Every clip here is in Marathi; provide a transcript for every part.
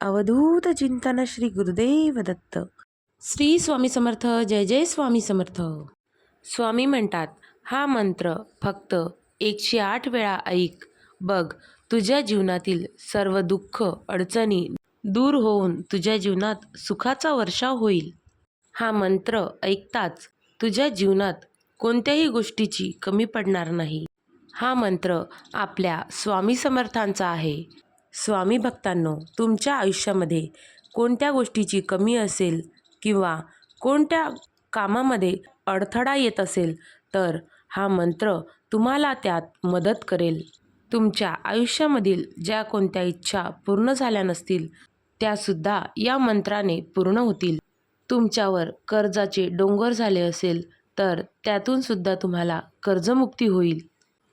अवधूत चिंतन श्री गुरुदेव दत्त. श्री स्वामी समर्थ जय जय स्वामी समर्थ. स्वामी म्हणतात हा मंत्र फक्त एकशे आठ वेळा ऐक. बघ तुझ्या जीवनातील सर्व दुःख अडचणी दूर होऊन तुझ्या जीवनात सुखाचा वर्षाव होईल. हा मंत्र ऐकताच तुझ्या जीवनात कोणत्याही गोष्टीची कमी पडणार नाही. हा मंत्र आपल्या स्वामी समर्थांचा आहे. स्वामी भक्तांनो तुमच्या आयुष्यामध्ये कोणत्या गोष्टीची कमी असेल किंवा कोणत्या कामामध्ये अडथळा येत असेल तर हा मंत्र तुम्हाला त्यात मदत करेल. तुमच्या आयुष्यामधील ज्या कोणत्या इच्छा पूर्ण झाल्या नसतील त्यासुद्धा या मंत्राने पूर्ण होतील. तुमच्यावर कर्जाचे डोंगर झाले असेल तर त्यातून सुद्धा तुम्हाला कर्जमुक्ती होईल.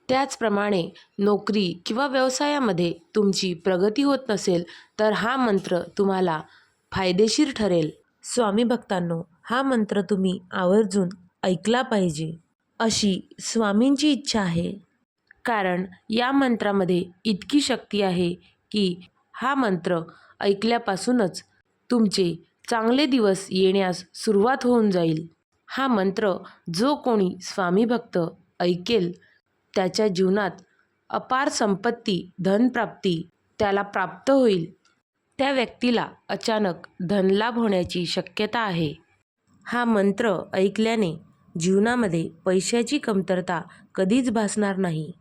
त्याचप्रमाणे नोकरी किंवा व्यवसायामध्ये तुमची प्रगती होत नसेल तर हा मंत्र तुम्हाला फायदेशीर ठरेल. स्वामी भक्तांनो हा मंत्र तुम्ही आवर्जून ऐकला पाहिजे. अशी स्वामींची इच्छा आहे. कारण या मंत्रामध्ये इतकी शक्ती आहे की हा मंत्र ऐकल्यापासूनच तुमचे चांगले दिवस येण्यास सुरुवात होऊन जाईल. हा मंत्र जो कोणी स्वामी भक्त ऐकेल त्याच्या जीवनात अपार संपत्ती धनप्राप्ती त्याला प्राप्त होईल. त्या व्यक्तीला अचानक धनलाभ होण्याची शक्यता आहे. हा मंत्र ऐकल्याने जीवनामध्ये पैशाची कमतरता कधीच भासणार नाही.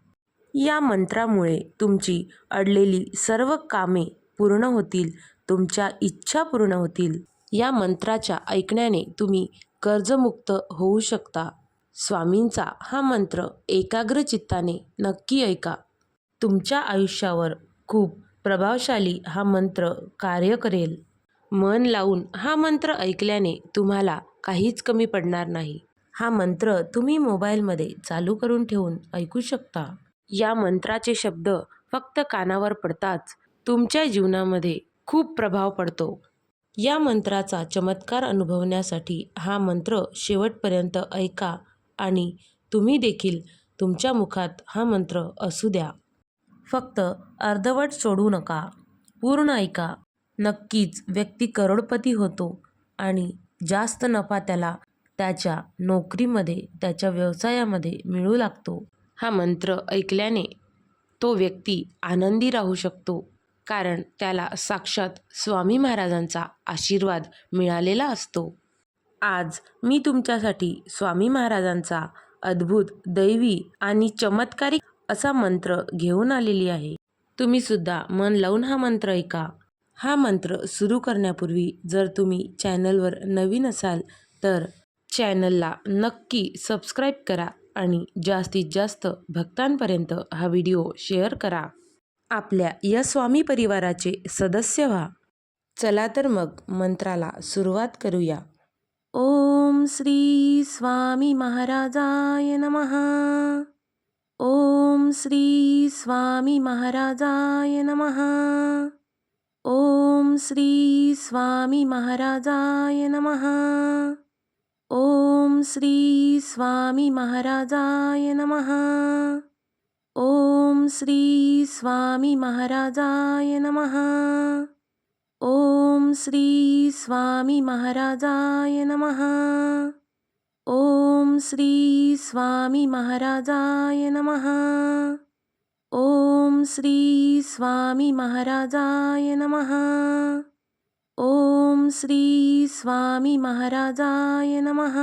या मंत्रामुळे तुमची अडलेली सर्व कामे पूर्ण होतील तुमच्या इच्छा पूर्ण होतील. या मंत्राच्या ऐकण्याने तुम्ही कर्जमुक्त होऊ शकता. स्वामींचा हा मंत्र एकाग्र चित्ताने नक्की ऐका. तुमच्या आयुष्यावर खूप प्रभावशाली हा मंत्र कार्य करेल. मन लावून हा मंत्र ऐकल्याने तुम्हाला काहीच कमी पडणार नाही. हा मंत्र तुम्ही मोबाईलमध्ये चालू करून ठेवून ऐकू शकता. या मंत्राचे शब्द फक्त कानावर पडताच तुमच्या जीवनामध्ये खूप प्रभाव पडतो. या मंत्राचा चमत्कार अनुभवण्यासाठी हा मंत्र शेवटपर्यंत ऐका. आणि तुम्ही देखील तुमच्या मुखात हा मंत्र असू द्या. फक्त अर्धवट सोडू नका. पूर्ण ऐका. नक्कीच व्यक्ती करोडपती होतो आणि जास्त नफा त्याला त्याच्या नोकरीमध्ये त्याच्या व्यवसायामध्ये मिळू लागतो. हा मंत्र ऐकल्याने तो व्यक्ती आनंदी राहू शकतो कारण त्याला साक्षात स्वामी महाराजांचा आशीर्वाद मिळालेला असतो. आज मी तुमच्यासाठी स्वामी महाराजांचा अद्भुत दैवी आणि चमत्कारिक असा मंत्र घेऊन आलेली आहे. तुम्ही सुद्धा मन लावून हा मंत्र ऐका. हा मंत्र सुरू करण्यापूर्वी जर तुम्ही चॅनलवर नवीन असाल तर चॅनलला नक्की सबस्क्राईब करा आणि जास्तीत जास्त भक्तांपर्यंत हा व्हिडिओ शेअर करा. आपल्या या स्वामी परिवाराचे सदस्य व्हा. चला तर मग मंत्राला सुरुवात करूया. ओम श्री स्वामी महाराजाय नमः। ओम श्री स्वामी महाराजाय नमः। ओम श्री स्वामी महाराजाय नमः। ओम श्री स्वामी महाराजाय नमः। ओम श्री स्वामी महाराजाय नमः ओम श्री स्वामी महाराजाय नमः। ओम श्री स्वामी महाराजाय नमः। ओम श्री स्वामी महाराजाय नमः। ओम श्री स्वामी महाराजाय नमः।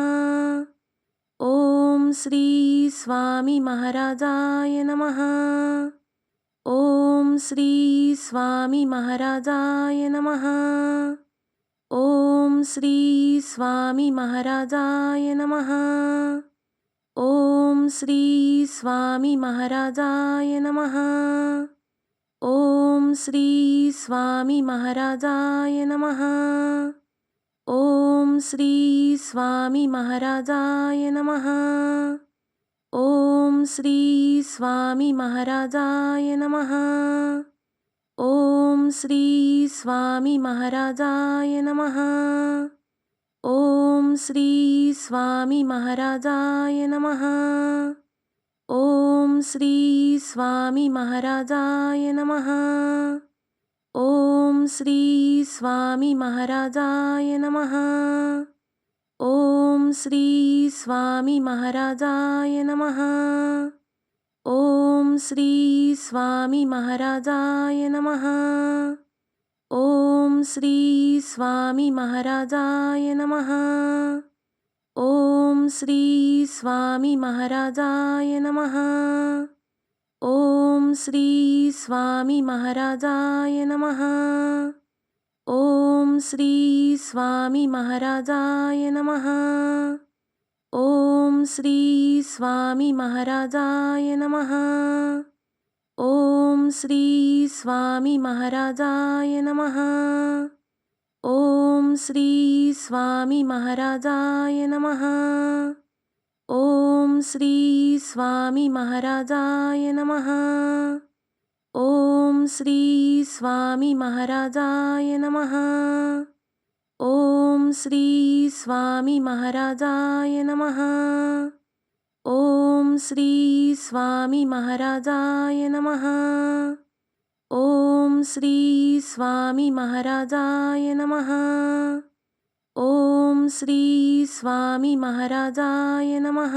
ओम श्री स्वामी महाराजाय नमः। ओम श्री स्वामी महाराजाय नमः। ओम श्री स्वामी महाराजाय नमः। ओम श्री स्वामी महाराजाय नमः। ओम श्री स्वामी महाराजाय नमः। ओम श्री स्वामी महाराजाय नमः ओम श्री स्वामी महाराजाय नमः। ओम श्री स्वामी महाराजाय नमः। ओम श्री स्वामी महाराजाय नमः। ओम श्री स्वामी महाराजाय नमः। ओम श्री स्वामी महाराजाय नमः। श्री स्वामी महाराजाय नमः। ओम श्री स्वामी महाराजाय नमः। ओम श्री स्वामी महाराजाय नमः। ओम श्री स्वामी महाराजाय नमः। ओम श्री स्वामी महाराजाय नमः ओम श्री स्वामी महाराजाय नमः। ओम श्री स्वामी महाराजाय नमः। ओम श्री स्वामी महाराजाय नमः। ओम श्री स्वामी महाराजाय नमः। ओम श्री स्वामी महाराजाय नमः। ओम श्री स्वामी महाराजाय नमः। ओम श्री स्वामी महाराजाय नमः। ओम श्री स्वामी महाराजाय नमः। ओम श्री स्वामी महाराजाय नमः। ओम श्री स्वामी महाराजाय नमः।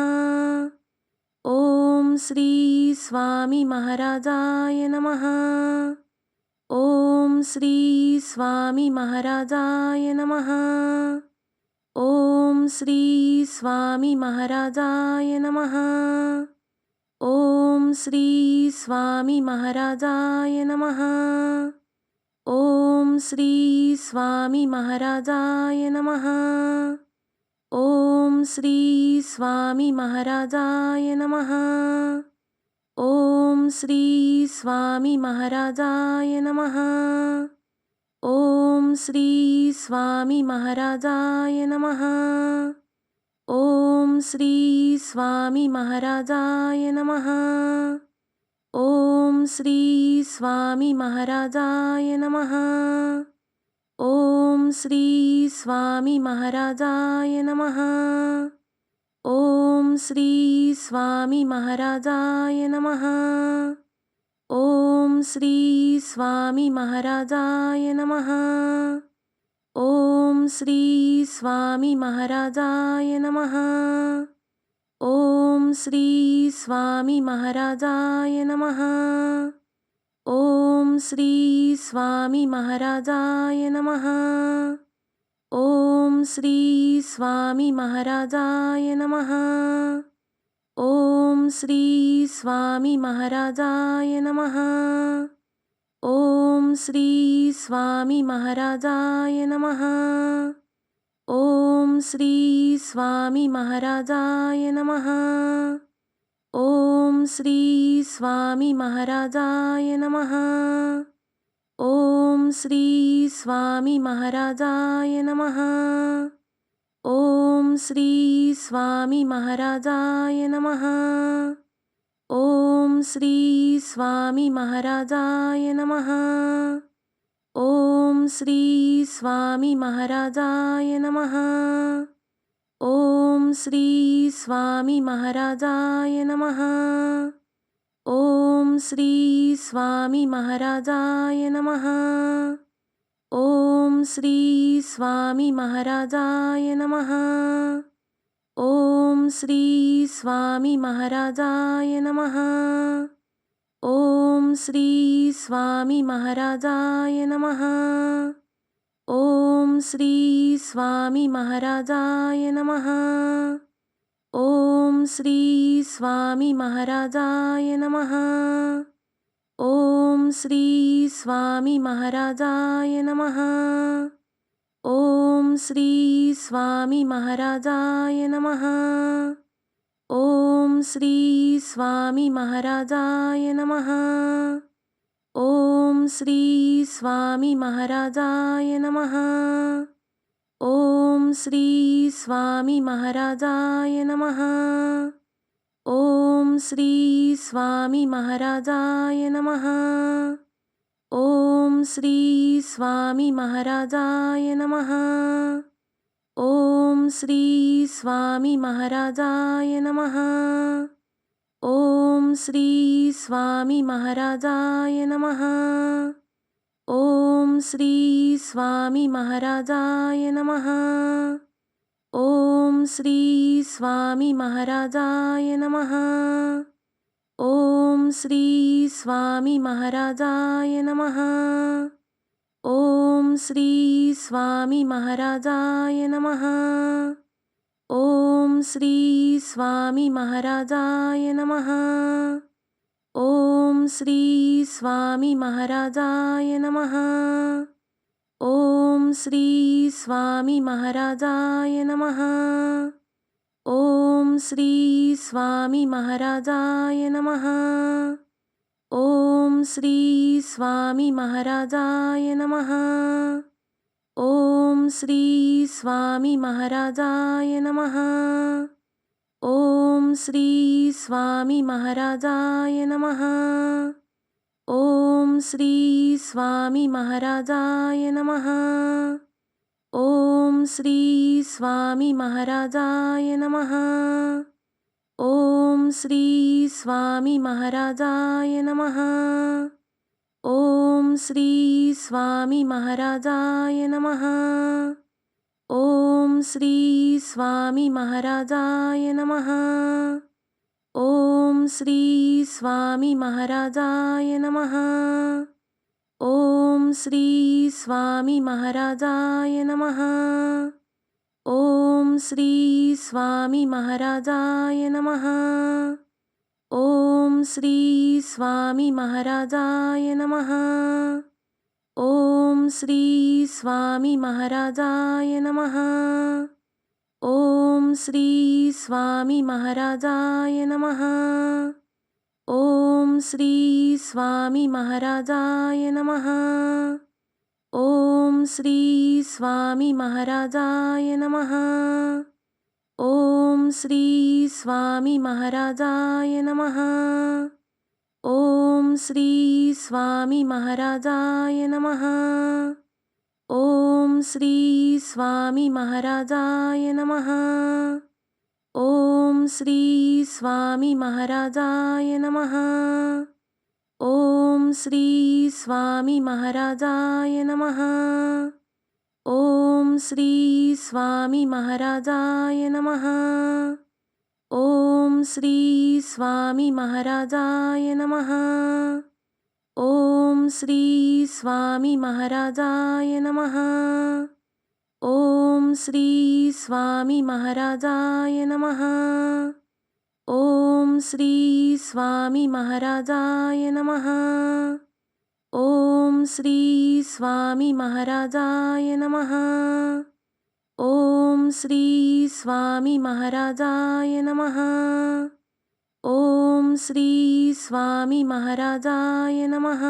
ॐ श्री स्वामी महाराजाय नमः। ॐ श्री स्वामी महाराजाय नमः। ॐ श्री स्वामी महाराजाय नमः। ॐ श्री स्वामी महाराजाय नमः। ॐ श्री स्वामी महाराजाय नमः। ओम श्री स्वामी महाराजाय नमः। ओम श्री स्वामी महाराजाय नमः। ओम श्री स्वामी महाराजाय नमः। ओम श्री स्वामी महाराजाय नमः। ओम श्री स्वामी महाराजाय नमः। श्री स्वामी महाराजाय नमः. ओम श्री स्वामी महाराजाय नमः. ओम श्री स्वामी महाराजाय नमः. ओम श्री स्वामी महाराजाय नमः. ओम श्री स्वामी महाराजाय नमः. ओम श्री स्वामी महाराजाय नमः। ओम श्री स्वामी महाराजाय नमः। ओम श्री स्वामी महाराजाय नमः। ओम श्री स्वामी महाराजाय नमः। ओम श्री स्वामी महाराजाय नमः। ओम श्री स्वामी महाराजाय नमः। ओम श्री स्वामी महाराजाय नमहा ओम श्री स्वामी महाराजाय नमः। ओम श्री स्वामी महाराजाय नमः। ओम श्री स्वामी महाराजाय नमहा ओम श्री स्वामी महाराजाय नमः। ओम श्री स्वामी महाराजाय नमः। ओम श्री स्वामी महाराजाय नमः। ओम श्री स्वामी महाराजाय नमः। ओम श्री स्वामी महाराजाय नमः। ओम श्री स्वामी महाराजाय नमः। ओम श्री स्वामी महाराजाय नमः। ओम श्री स्वामी महाराजाय नमः। ओम श्री स्वामी महाराजाय नमः। ओम श्री स्वामी महाराजाय नमः ओम श्री स्वामी महाराजाय नमः। ओम श्री स्वामी महाराजाय नमः। ओम श्री स्वामी महाराजाय नमः। ओम श्री स्वामी महाराजाय नमः। ओम श्री स्वामी महाराजाय नमः। श्री स्वामी महाराजाय नमः। ओम श्री स्वामी महाराजाय नमः। ओम श्री स्वामी महाराजाय नमः। ओम श्री स्वामी महाराजाय नमः। ओम श्री स्वामी महाराजाय नमः ओम श्री स्वामी महाराजाय नमः। ओम श्री स्वामी महाराजाय नमः। ओम श्री स्वामी महाराजाय नमः। ओम श्री स्वामी महाराजाय नमः। ओम श्री स्वामी महाराजाय नमः ओम श्री स्वामी महाराजाय नमः। ओम श्री स्वामी महाराजाय नमः। ओम श्री स्वामी महाराजाय नमः। ओम श्री स्वामी महाराजाय नमः। ओम श्री स्वामी महाराजाय नमः। ओम श्री स्वामी महाराजाय नमः। ओम श्री स्वामी महाराजाय नमः। ओम श्री स्वामी महाराजाय नमः। ओम श्री स्वामी महाराजाय नमः। ओम श्री स्वामी महाराजाय नमः ओम श्री स्वामी महाराजाय नमः। ओम श्री स्वामी महाराजाय नमः। ओम श्री स्वामी महाराजाय नमः। ओम श्री स्वामी महाराजाय नमः। ओम श्री स्वामी महाराजाय नमः ओम श्री स्वामी महाराजाय नमः। ओम श्री स्वामी महाराजाय नमः। ओम श्री स्वामी महाराजाय नमः। ओम श्री स्वामी महाराजाय नमः। ओम श्री स्वामी महाराजाय नमः ओम श्री स्वामी महाराजाय नमः। ओम श्री स्वामी महाराजाय नमः। ओम श्री स्वामी महाराजाय नमः। ओम श्री स्वामी महाराजाय नमः। ओम श्री स्वामी महाराजाय नमः। ओम श्री स्वामी महाराजाय नमहा ओम श्री स्वामी महाराजाय नमहा ओम श्री स्वामी महाराजाय नमः।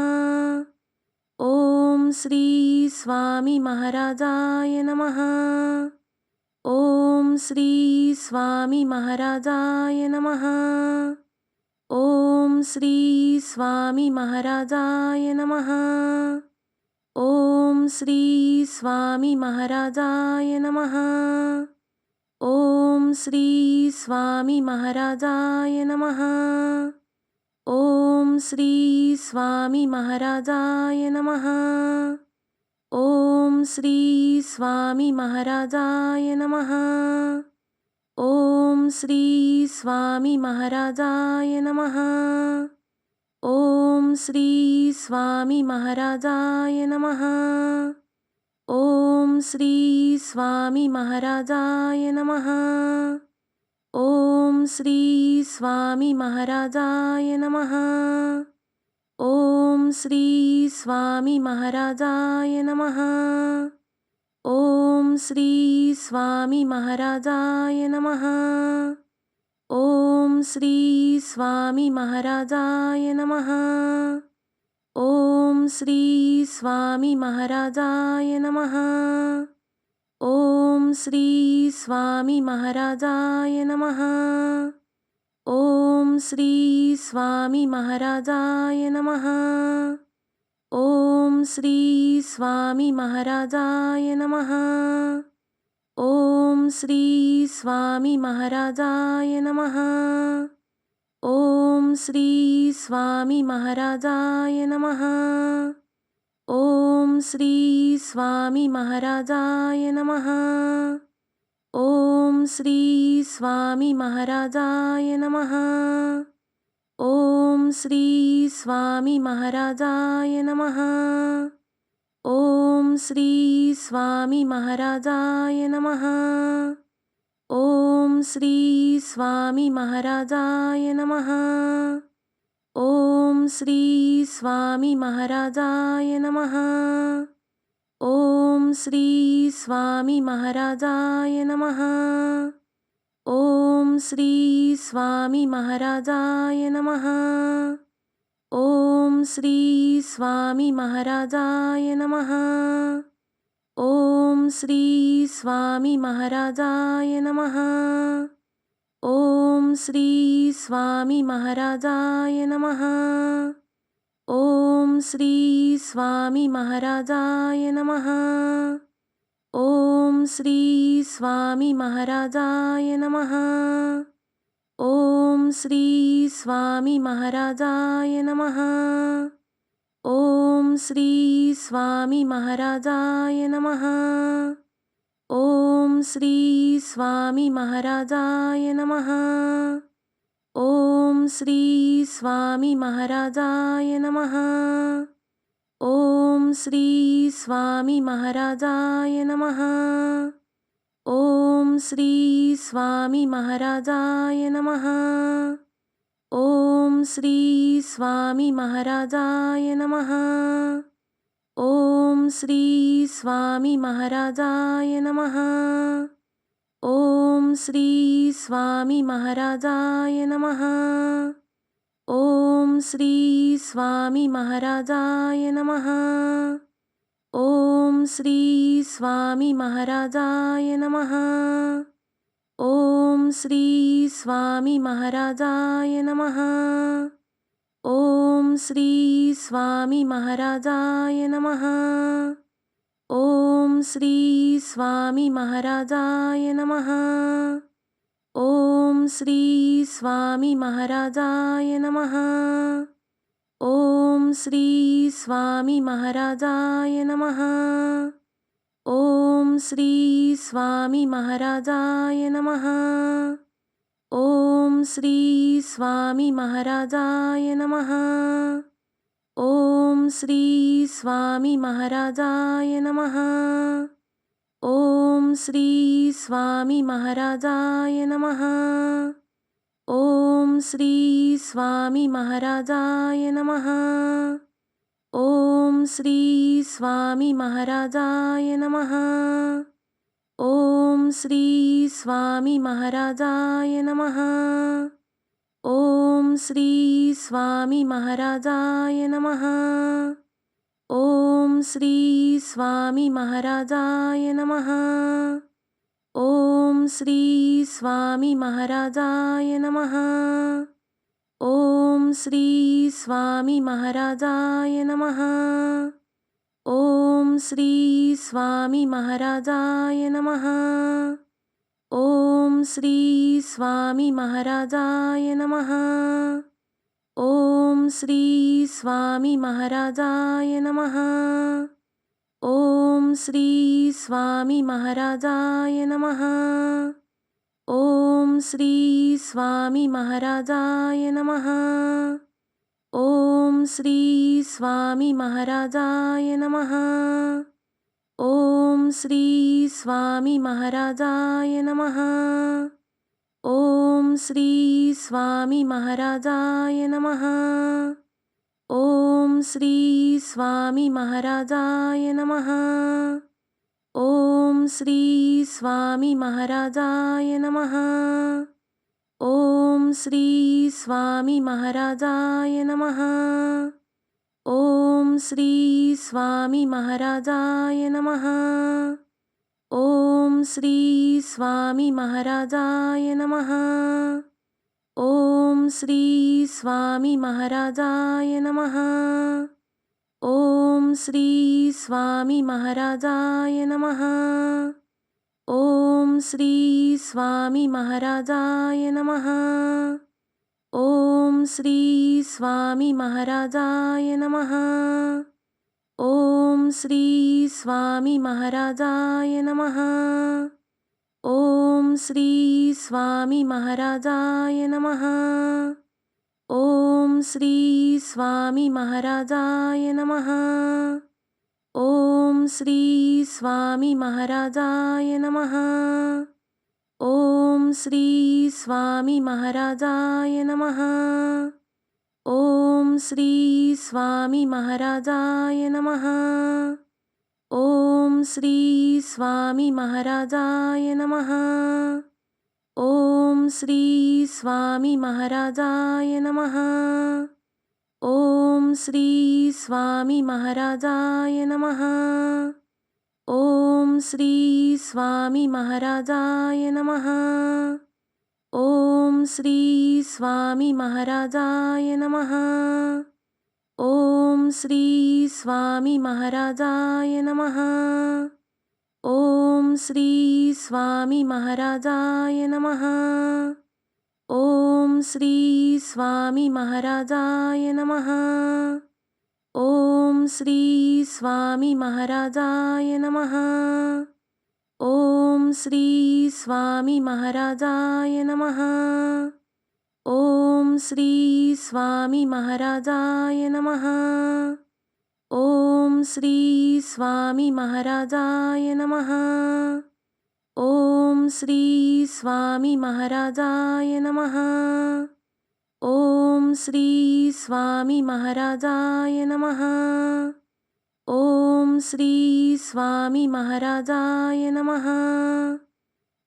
ओम श्री स्वामी महाराजाय नमः। ओम श्री स्वामी महाराजाय नमहा ओम श्री स्वामी महाराजाय नमः। ओम श्री स्वामी महाराजाय नमः। ओम श्री स्वामी महाराजाय नमः। ओम श्री स्वामी महाराजाय नमः। ओम श्री स्वामी महाराजाय नमः ओम श्री स्वामी महाराजाय नमः। ओम श्री स्वामी महाराजाय नमः। ओम श्री स्वामी महाराजाय नमः। ओम श्री स्वामी महाराजाय नमः। ओम श्री स्वामी महाराजाय नमः। ॐ श्री स्वामी महाराजाय नमः। ॐ श्री स्वामी महाराजाय नमः। ॐ श्री स्वामी महाराजाय नमः। ॐ श्री स्वामी महाराजाय नमः। ॐ श्री स्वामी महाराजाय नमः। ओम श्री स्वामी महाराजाय नमः। ओम श्री स्वामी महाराजाय नमः। ओम श्री स्वामी महाराजाय नमः। ओम श्री स्वामी महाराजाय नमः। ओम श्री स्वामी महाराजाय नमः। ओम श्री स्वामी महाराजाय नमः। ओम श्री स्वामी महाराजाय नमः। ओम श्री स्वामी महाराजाय नमः। ओम श्री स्वामी महाराजाय नमः। ओम श्री स्वामी महाराजाय नमः ओम श्री स्वामी महाराजाय नमः। ओम श्री स्वामी महाराजाय नमः। ओम श्री स्वामी महाराजाय नमः। ओम श्री स्वामी महाराजाय नमः। ओम श्री स्वामी महाराजाय नमः। ओम श्री स्वामी महाराजाय नमः. ओम श्री स्वामी महाराजाय नमहा ओम श्री स्वामी महाराजाय नमः. ओम श्री स्वामी महाराजाय नमः. ओम श्री स्वामी महाराजाय नमहा ओम श्री स्वामी महाराजाय नमः। ओम श्री स्वामी महाराजाय नमः। ओम श्री स्वामी महाराजाय नमः। ओम श्री स्वामी महाराजाय नमः। ओम श्री स्वामी महाराजाय नमः। ओम श्री स्वामी महाराजाय नमः। ओम श्री स्वामी महाराजाय नमः। ओम श्री स्वामी महाराजाय नमः। ओम श्री स्वामी महाराजाय नमः। ओम श्री स्वामी महाराजाय नमः। ओम श्री स्वामी महाराजाय नमः। ओम श्री स्वामी महाराजाय नमः। ओम श्री स्वामी महाराजाय नमः। ओम श्री स्वामी महाराजाय नमः। ओम श्री स्वामी महाराजाय नमः श्री स्वामी महाराजाय नमः। ओम श्री स्वामी महाराजाय नमः। ओम श्री स्वामी महाराजाय नमः। ओम श्री स्वामी महाराजाय नमः। ओम श्री स्वामी महाराजाय नमः ओम श्री स्वामी महाराजाय नमः। ओम श्री स्वामी महाराजाय नमः। ओम श्री स्वामी महाराजाय नमः। ओम श्री स्वामी महाराजाय नमः। ओम श्री स्वामी महाराजाय नमः ओम श्री स्वामी महाराजाय नमः। ओम श्री स्वामी महाराजाय नमः। ओम श्री स्वामी महाराजाय नमः। ओम श्री स्वामी महाराजाय नमः। ओम श्री स्वामी महाराजाय नमः। ओम श्री स्वामी महाराजाय नमः। ओम श्री स्वामी महाराजाय नमः। ओम श्री स्वामी महाराजाय नमः। ओम श्री स्वामी महाराजाय नमः। ओम श्री स्वामी महाराजाय नमः ओम श्री स्वामी महाराजाय नमः। ओम श्री स्वामी महाराजाय नमः। ओम श्री स्वामी महाराजाय नमः। ओम श्री स्वामी महाराजाय नमः। ओम श्री स्वामी महाराजाय नमः। ओम श्री स्वामी महाराजाय नमः। ओम श्री स्वामी महाराजाय नमः। ओम श्री स्वामी महाराजाय नमः। ओम श्री स्वामी महाराजाय नमः। ओम श्री स्वामी महाराजाय नमः ओम श्री स्वामी महाराजाय नमः। ओम श्री स्वामी महाराजाय नमः। ओम श्री स्वामी महाराजाय नमः। ओम श्री स्वामी महाराजाय नमः। ओम श्री स्वामी महाराजाय नमः ओम श्री स्वामी महाराजाय नमः। ओम श्री स्वामी महाराजाय नमः। ओम श्री स्वामी महाराजाय नमः। ओम श्री स्वामी महाराजाय नमः। ओम श्री स्वामी महाराजाय नमः। ओम श्री स्वामी महाराजाय नमः। ओम श्री स्वामी महाराजाय नमः। ओम श्री स्वामी महाराजाय नमः। ओम श्री स्वामी महाराजाय नमः। ओम श्री स्वामी महाराजाय नमः ओम श्री स्वामी महाराजाय नमः।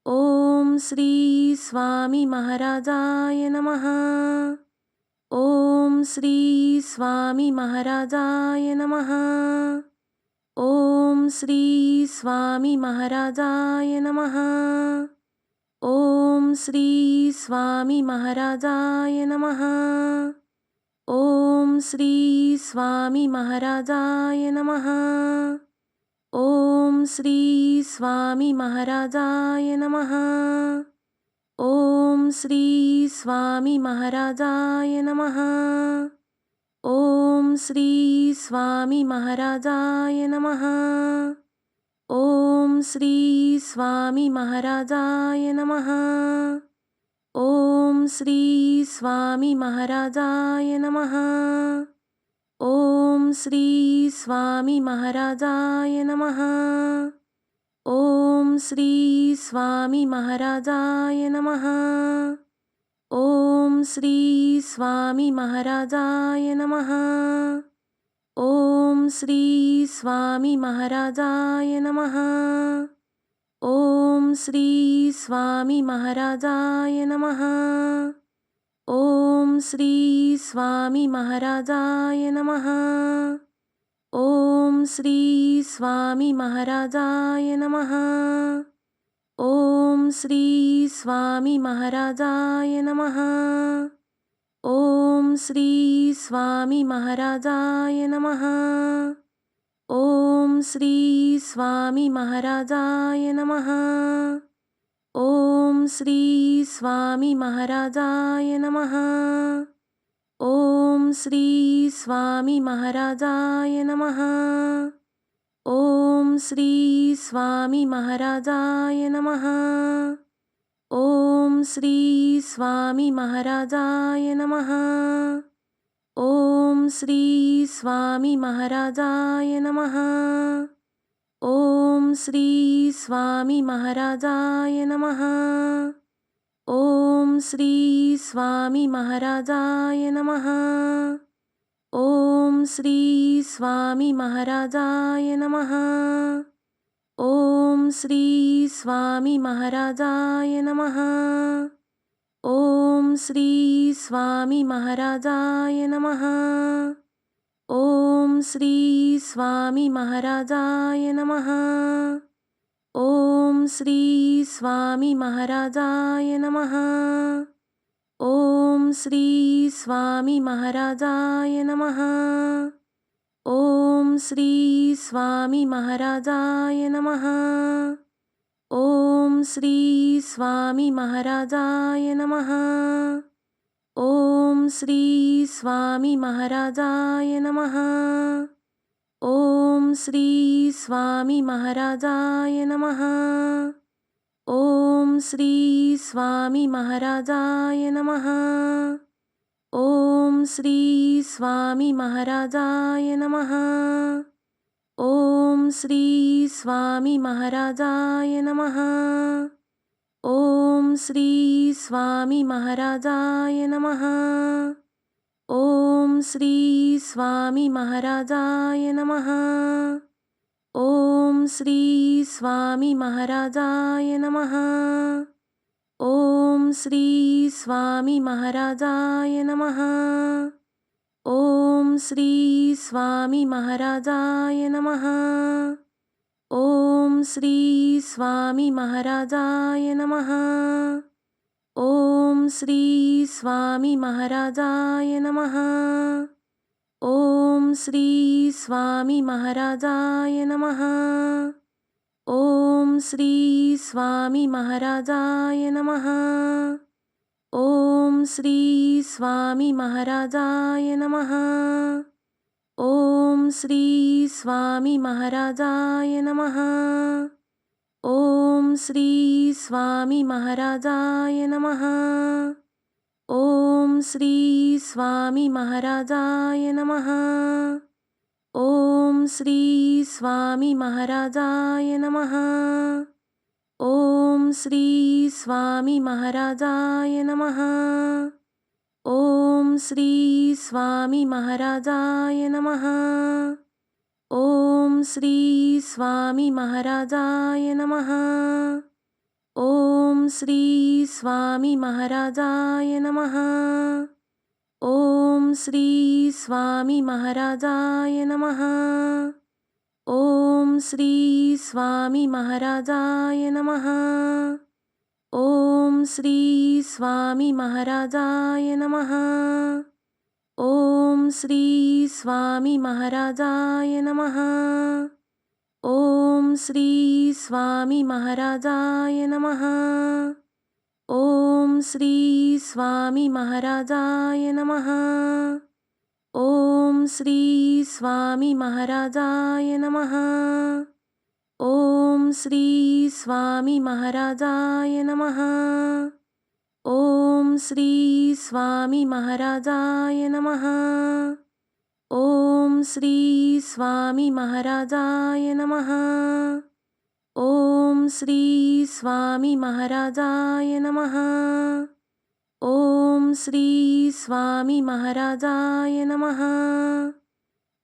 ओम श्री स्वामी महाराजाय नमः। ओम श्री स्वामी महाराजाय नमः। ओम श्री स्वामी महाराजाय नमः। ओम श्री स्वामी महाराजाय नमः। ॐ श्री स्वामी महाराजाय नमः। ॐ श्री स्वामी महाराजाय नमः। ॐ श्री स्वामी महाराजाय नमः। ॐ श्री स्वामी महाराजाय नमः। ॐ श्री स्वामी महाराजाय नमः। ओम श्री स्वामी महाराजाय नमः। ओम श्री स्वामी महाराजाय नमः। ओम श्री स्वामी महाराजाय नमः। ओम श्री स्वामी महाराजाय नमः। ओम श्री स्वामी महाराजाय नमः। ओम श्री स्वामी महाराजाय नमः। ओम श्री स्वामी महाराजाय नमः। ओम श्री स्वामी महाराजाय नमः। ओम श्री स्वामी महाराजाय नमः। ओम श्री स्वामी महाराजाय नमः। ओम श्री स्वामी महाराजाय नमः। ओम श्री स्वामी महाराजाय नमः। ओम श्री स्वामी महाराजाय नमः। ओम श्री स्वामी महाराजाय नमः। ओम श्री स्वामी महाराजाय नमः श्री स्वामी महाराजाय नमः। ओम श्री स्वामी महाराजाय नमः। ओम श्री स्वामी महाराजाय नमः। ओम श्री स्वामी महाराजाय नमः। ओम श्री स्वामी महाराजाय नमः ओम श्री स्वामी महाराजाय नमः। ओम श्री स्वामी महाराजाय नमः। ओम श्री स्वामी महाराजाय नमः। ओम श्री स्वामी महाराजाय नमः। ओम श्री स्वामी महाराजाय नमः। ओम श्री स्वामी महाराजाय नमः। ओम श्री स्वामी महाराजाय नमः। ओम श्री स्वामी महाराजाय नमः। ओम श्री स्वामी महाराजाय नमः। ओम श्री स्वामी महाराजाय नमः ओम श्री स्वामी महाराजाय नमः। ओम श्री स्वामी महाराजाय नमः। ओम श्री स्वामी महाराजाय नमः। ओम श्री स्वामी महाराजाय नमः। ओम श्री स्वामी महाराजाय नमः श्री स्वामी महाराजाय नमः। ओम श्री स्वामी महाराजाय नमः। ओम श्री स्वामी महाराजाय नमः। ओम श्री स्वामी महाराजाय नमः। ओम श्री स्वामी महाराजाय नमः ओम श्री स्वामी महाराजाय नमः। ओम श्री स्वामी महाराजाय नमः। ओम श्री स्वामी महाराजाय नमः। ओम श्री स्वामी महाराजाय नमः। ओम श्री स्वामी महाराजाय नमः ओम श्री स्वामी महाराजाय नमः। ओम श्री स्वामी महाराजाय नमः। ओम श्री स्वामी महाराजाय नमः। ओम श्री स्वामी महाराजाय नमः। ओम श्री स्वामी महाराजाय नमः ओम श्री स्वामी महाराजाय नमः। ओम श्री स्वामी महाराजाय नमः। ओम श्री स्वामी महाराजाय नमः। ओम श्री स्वामी महाराजाय नमः। ओम श्री स्वामी महाराजाय नमः ओम श्री स्वामी महाराजाय नमः। ओम श्री स्वामी महाराजाय नमः। ओम श्री स्वामी महाराजाय नमः। ओम श्री स्वामी महाराजाय नमः। ओम श्री स्वामी महाराजाय नमः। ओम श्री स्वामी महाराजाय नमः।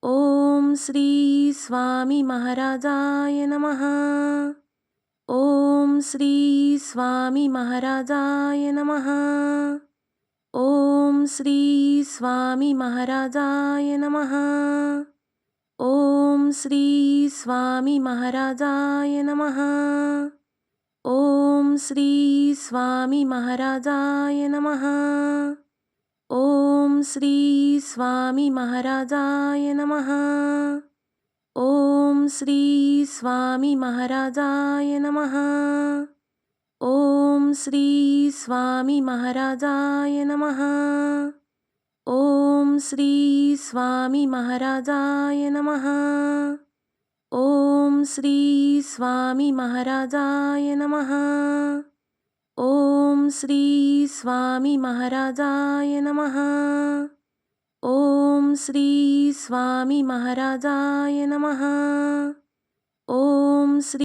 ओम श्री स्वामी महाराजाय नमः। ओम श्री स्वामी महाराजाय नमः। ओम श्री स्वामी महाराजाय नमः। ओम श्री स्वामी महाराजाय नमः ओम श्री स्वामी महाराजाय नमः। ओम श्री स्वामी महाराजाय नमः। ओम श्री स्वामी महाराजाय नमः। ओम श्री स्वामी महाराजाय नमः। ओम श्री स्वामी महाराजाय नमः ओम श्री स्वामी महाराजाय नमः। ओम श्री स्वामी महाराजाय नमः। ओम श्री स्वामी महाराजाय नमः। ओम श्री